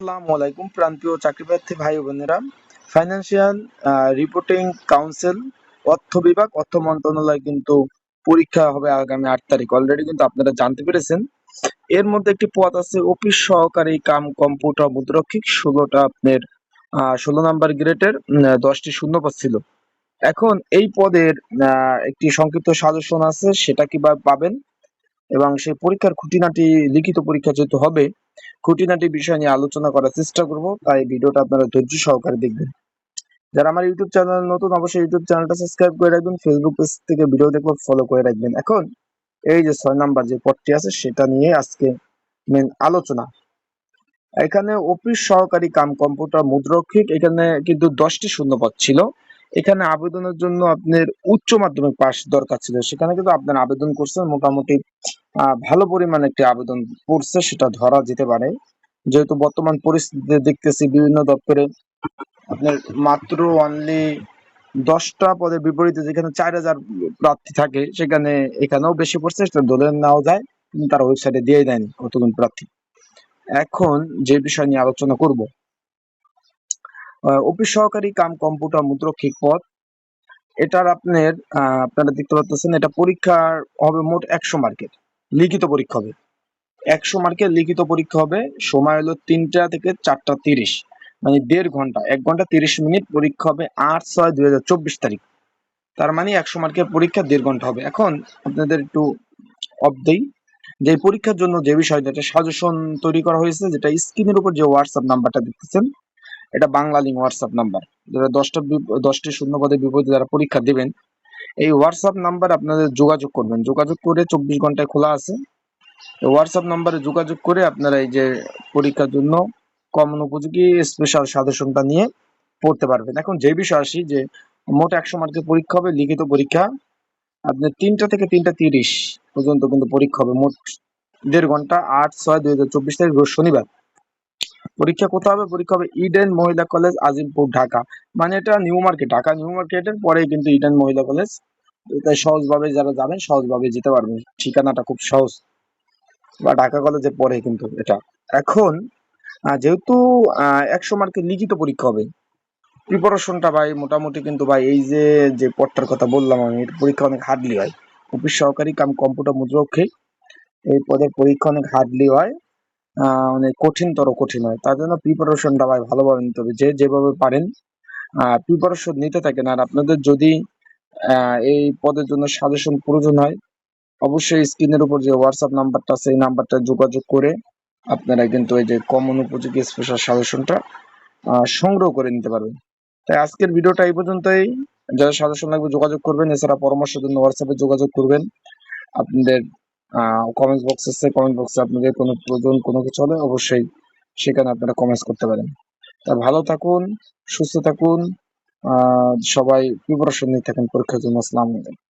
আসসালামু আলাইকুম, প্রান্তীয় চাকরিপ্রার্থী ভাই বোনেরা। ফাইন্যান্সিয়াল রিপোর্টিং কাউন্সিল অর্থ বিভাগ, অর্থ মন্ত্রণালয় কিন্তু পরীক্ষা হবে আগামী আট তারিখ। অলরেডি কিন্তু আপনারা জানতে পেরেছেন। এর মধ্যে একটি পদ আছে, অফিস সহকারী কাম কম্পিউটার মুদ্রক্ষিক, ষোলোটা আপনার ষোলো নাম্বার গ্রেডের দশটি শূন্য পদ ছিল। এখন এই পদের একটি সংক্ষিপ্ত সাজেশন আছে, সেটা কীভাবে পাবেন? এবং সেই পরীক্ষার খুঁটিনাটি লিখিত পরীক্ষা যেহেতু হবে, খুঁটিনাটি বিষয় নিয়ে আলোচনা করার চেষ্টা করব। তাই ভিডিওটা আপনারা ধৈর্য সহকারে দেখবেন। যারা আমার ইউটিউব চ্যানেল নতুন, অবশ্যই ইউটিউব চ্যানেলটা সাবস্ক্রাইব করে রাখবেন। ফেসবুক পেজ থেকে ভিডিও দেখলে ফলো করে রাখবেন। এখন এই যে ছয় নাম্বার যে পদটি আছে, সেটা নিয়ে আজকে মেন আলোচনা। এখানে অফিস সহকারী কাম কম্পিউটার মুদ্রক্ষিক এখানে কিন্তু দশটি শূন্য পদ ছিল। এখানে আবেদনের জন্য আপনার উচ্চ মাধ্যমিক পাস দরকার ছিল। সেখানে কিন্তু আপনার আবেদন করছেন। মোটামুটি ভালো পরিমাণ একটি আবেদন পড়ছে, সেটা ধরা যেতে পারে। যেহেতু বর্তমান পরিস্থিতিতে দেখতেছি বিভিন্ন দপ্তরে আপনার মাত্র অনলি দশটা পদের বিপরীতে যেখানে চার হাজার প্রার্থী থাকে, সেখানে এখানেও বেশি পড়ছে, সেটা ধরে নেওয়া যায়, কিন্তু তারা ওয়েবসাইটে দিয়ে দেয়নি কতগুণ প্রার্থী। এখন যে বিষয় নিয়ে আলোচনা করব অফিস সহকারী কাম কম্পিউটার মুদ্রক্ষিক পদ, এটার আপনার আপনারা দেখতে পাচ্ছেন, এটা পরীক্ষার হবে মোট একশো মার্কের লিখিত পরীক্ষা হবে। একশো মার্কের লিখিত পরীক্ষা হবে, সময় হলো তিনটা থেকে চারটা তিরিশ। মানে দেড় ঘণ্টা, এক ঘণ্টা তিরিশ মিনিট পরীক্ষা হবে আট ছয় দুই হাজার চব্বিশ তারিখ। তার মানে একশো মার্কের পরীক্ষা দেড় ঘণ্টা হবে। এখন আপনাদের একটু অফ দেই। যে পরীক্ষার জন্য যে বিষয়টা, একটা সাজেশন তৈরি করা হয়েছে, যেটা স্ক্রিনের উপর যে হোয়াটসঅ্যাপ নাম্বারটা দেখতেছেন, এটা বাংলা লিঙ্ক হোয়াটসঅ্যাপ নাম্বার যারা দশটা দশটি শূন্য পদের বিপরীতে যারা পরীক্ষা দেবেন এই হোয়াটসঅ্যাপ নাম্বার আপনাদের যোগাযোগ করবেন। যোগাযোগ করে চব্বিশ ঘন্টায় খোলা আছে। হোয়াটসঅ্যাপ নাম্বারে যোগাযোগ করে আপনারা এই যে পরীক্ষার জন্য কমন উপযোগী স্পেশাল সাজেশনটা নিয়ে পড়তে পারবেন। এখন যে বিষয় আসি যে মোট একশো মার্কের পরীক্ষা হবে, লিখিত পরীক্ষা। আপনার তিনটা থেকে তিনটা তিরিশ পর্যন্ত কিন্তু পরীক্ষা হবে। মোট দেড় ঘণ্টা আট ছয় দুই হাজার চব্বিশ তারিখ শনিবার। পরীক্ষা কোথায় হবে? পরীক্ষা হবে ইডেন মহিলা কলেজ আজিমপুর ঢাকা। মানে এটা নিউ মার্কেট ঢাকা নিউ মার্কেটের পরেই কিন্তু ইডেন মহিলা কলেজ তাই সহজভাবে যারা যাবেন, সহজভাবে যেতে পারবেন। ঠিকানাটা খুব সহজ। বা ঢাকা কলেজের পরে কিন্তু এটা। এখন যেহেতু একশো মার্কের লিখিত পরীক্ষা হবে প্রিপারেশনটা ভাই মোটামুটি কিন্তু ভাই এই যে যে পদটার কথা বললাম আমি এটা পরীক্ষা অনেক হার্ডলি হয়। অফিস সহকারী কাম কম্পিউটার মুদ্রক্ষিক এই পদের পরীক্ষা অনেক হার্ডলি হয়। অনেক কঠিনতর, কঠিন হয়। তার জন্য প্রিপারেশনটা ভাই ভালোভাবে নিতে হবে। যে যেভাবে পারেন প্রিপারেশন নিতে থাকেন। আর আপনাদের যদি এই পদের জন্য সাজেশন প্রয়োজন হয়, অবশ্যই স্ক্রিনের উপর যে হোয়াটসঅ্যাপ নাম্বারটা আছে, এই নাম্বারটা যোগাযোগ করে আপনারা কিন্তু এই যে কমন উপযোগী স্পেশাল সাজেশনটা সংগ্রহ করে নিতে পারবেন। তাই আজকের ভিডিওটা এই পর্যন্তই। যারা সাজেশন লাগবে যোগাযোগ করবেন। এছাড়া পরামর্শের জন্য হোয়াটসঅ্যাপে যোগাযোগ করবেন। আপনাদের কমেন্ট বক্স আছে কমেন্ট বক্সে আপনাদের কোনো প্রয়োজন, কোনো কিছু হলে অবশ্যই সেখানে আপনারা কমেন্টস করতে পারেন। তা ভালো থাকুন, সুস্থ থাকুন সবাই প্রিপারেশন নিয়ে থাকেন পরীক্ষার জন্য, আসসালামু আলাইকুম।